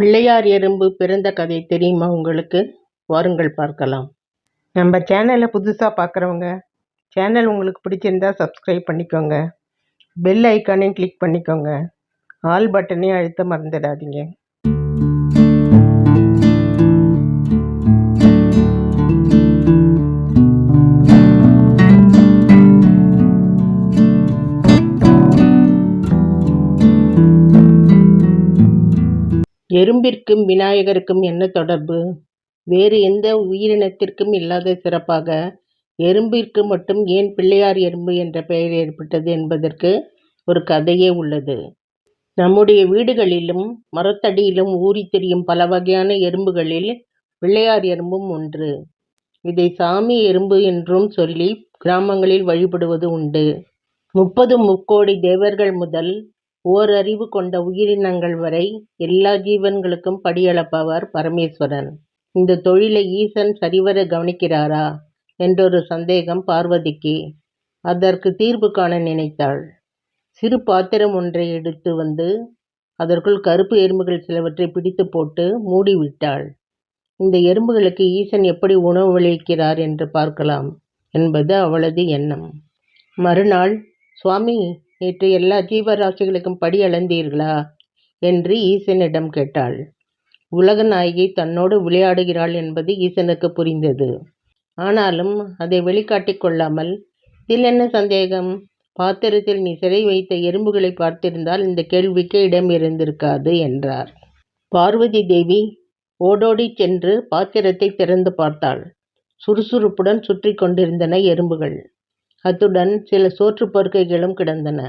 பிள்ளையார் எறும்பு பிறந்த கதை தெரியுமா உங்களுக்கு? வாருங்கள் பார்க்கலாம். நம்ம சேனலை புதுசாக பார்க்குறவங்க சேனல் உங்களுக்கு பிடிச்சிருந்தா சப்ஸ்கிரைப் பண்ணிக்கோங்க. பெல் ஐக்கானையும் கிளிக் பண்ணிக்கோங்க. ஆல் பட்டனையும் அழுத்த மறந்துடாதீங்க. எறும்பிற்கும் விநாயகருக்கும் என்ன தொடர்பு? வேறு எந்த உயிரினத்திற்கும் இல்லாத சிறப்பாக எறும்பிற்கு மட்டும் ஏன் பிள்ளையார் எறும்பு என்ற பெயர் ஏற்பட்டது என்பதற்கு ஒரு கதையே உள்ளது. நம்முடைய வீடுகளிலும் மரத்தடியிலும் ஊறித் திரியும் பல வகையான எறும்புகளில் பிள்ளையார் எறும்பும் ஒன்று. இதை சாமி எறும்பு என்றும் சொல்லி கிராமங்களில் வழிபடுவது உண்டு. முப்பது முக்கோடி தேவர்கள் முதல் ஓரறிவு கொண்ட உயிரினங்கள் வரை எல்லா ஜீவன்களுக்கும் படியளப்பவர் பரமேஸ்வரன். இந்த தொழிலை ஈசன் சரிவர கவனிக்கிறாரா என்றொரு சந்தேகம் பார்வதிக்கு. அதற்கு தீர்வு காண நினைத்தாள். சிறு பாத்திரம் ஒன்றை எடுத்து வந்து அதற்குள் கருப்பு எறும்புகள் சிலவற்றை பிடித்து போட்டு மூடிவிட்டாள். இந்த எறும்புகளுக்கு ஈசன் எப்படி உணவளிக்கிறார் என்று பார்க்கலாம் என்பது அவளது எண்ணம். மறுநாள் சுவாமி நேற்று எல்லா ஜீவராசிகளுக்கும் படி அளந்தீர்களா? என்று ஈசனிடம் கேட்டாள். உலக நாயகி தன்னோடு விளையாடுகிறாள் என்பது ஈசனுக்கு புரிந்தது. ஆனாலும் அதை வெளிக்காட்டிக் கொள்ளாமல் இதில் என்ன சந்தேகம்? பாத்திரத்தில் நீ சிறை வைத்த எறும்புகளை பார்த்திருந்தால் இந்த கேள்விக்கு இடம் இருந்திருக்காது என்றார். பார்வதி தேவி ஓடோடி சென்று பாத்திரத்தை திறந்து பார்த்தாள். சுறுசுறுப்புடன் சுற்றி கொண்டிருந்தன எறும்புகள். அத்துடன் சில சோற்றுப் பருக்கைகளும் கிடந்தன.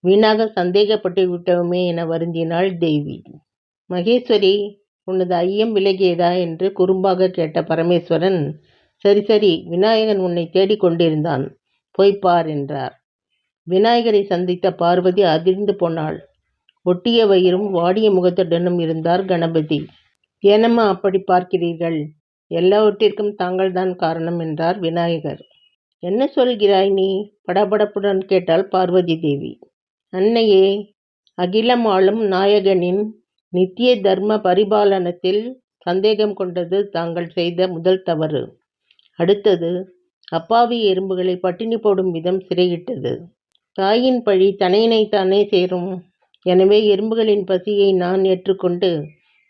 வீணாக சந்தேகப்பட்டு விட்டோமே என வருந்தினாள் தேவி. மகேஸ்வரி உனது ஐயம் விலகியதா என்று குறும்பாக கேட்ட பரமேஸ்வரன் சரி சரி விநாயகன் உன்னை தேடிக் கொண்டிருந்தான் போய் பார் என்றார். விநாயகரை சந்தித்த பார்வதி அதிர்ந்து போனாள். ஒட்டிய வயிறும் வாடிய முகத்துடனும் இருந்தார் கணபதி. ஏனம்மா அப்படி பார்க்கிறீர்கள்? எல்லாவற்றிற்கும் தாங்கள்தான் காரணம் என்றார் விநாயகர். என்ன சொல்கிறாய் நீ? படபடப்புடன் கேட்டாள் பார்வதி தேவி. அன்னையே அகிலம் ஆளும் நாயகனின் நித்திய தர்ம பரிபாலனத்தில் சந்தேகம் கொண்டது தாங்கள் செய்த முதல் தவறு. அடுத்தது அப்பாவி எறும்புகளை பட்டினி போடும் விதம் சிறையிட்டது. தாயின் பழி தனையினைத்தானே சேரும். எனவே எறும்புகளின் பசியை நான் ஏற்றுக்கொண்டு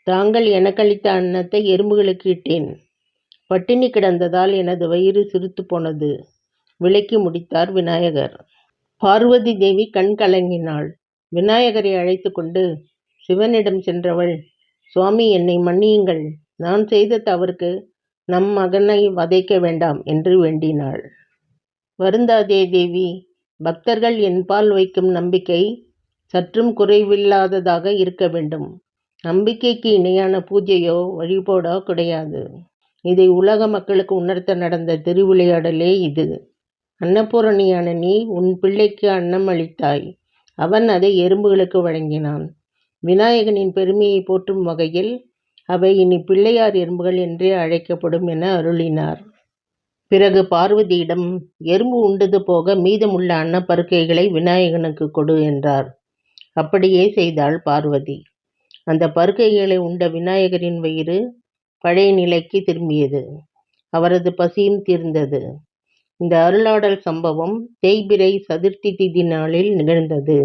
தாங்கள் எனக்களித்த அன்னத்தை எறும்புகளுக்கு இட்டேன். பட்டினி கிடந்ததால் எனது வயிறு சிரித்து போனது. விளக்கி முடித்தார் விநாயகர். பார்வதி தேவி கண் கலங்கினாள். விநாயகரை அழைத்து கொண்டு சிவனிடம் சென்றவள் சுவாமி என்னை மன்னியுங்கள். நான் செய்த தவறுக்கு நம் மகனை வதைக்க வேண்டாம் என்று வேண்டினாள். வருந்தாதே தேவி பக்தர்கள் என்பால் வைக்கும் நம்பிக்கை சற்றும் குறைவில்லாததாக இருக்க வேண்டும். நம்பிக்கைக்கு இணையான பூஜையோ வழிபாடோ கிடையாது. இதை உலக மக்களுக்கு உணர்த்த நடந்த திருவிளையாடலே இது. அன்னபூரணியான நீ உன் பிள்ளைக்கு அன்னம் அளித்தாய். அவன் அதை எறும்புகளுக்கு வழங்கினான். விநாயகனின் பெருமையை போற்றும் வகையில் அவை இனி பிள்ளையார் எறும்புகள் என்றே அழைக்கப்படும் என அருளினார். பிறகு பார்வதியிடம் எறும்பு உண்டது போக மீதமுள்ள அன்னப்பருக்கைகளை விநாயகனுக்கு கொடு என்றார். அப்படியே செய்தாள் பார்வதி. அந்த பருக்கைகளை உண்ட விநாயகரின் வயிறு பழைய நிலைக்கு திரும்பியது. அவரது பசியும் தீர்ந்தது. இந்த அருளாடல் சம்பவம் தேய்பிறை சதுர்த்தி திதி நாளில் நிகழ்ந்தது.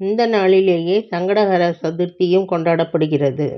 இந்த நாளிலேயே சங்கடஹர சதுர்த்தியும் கொண்டாடப்படுகிறது.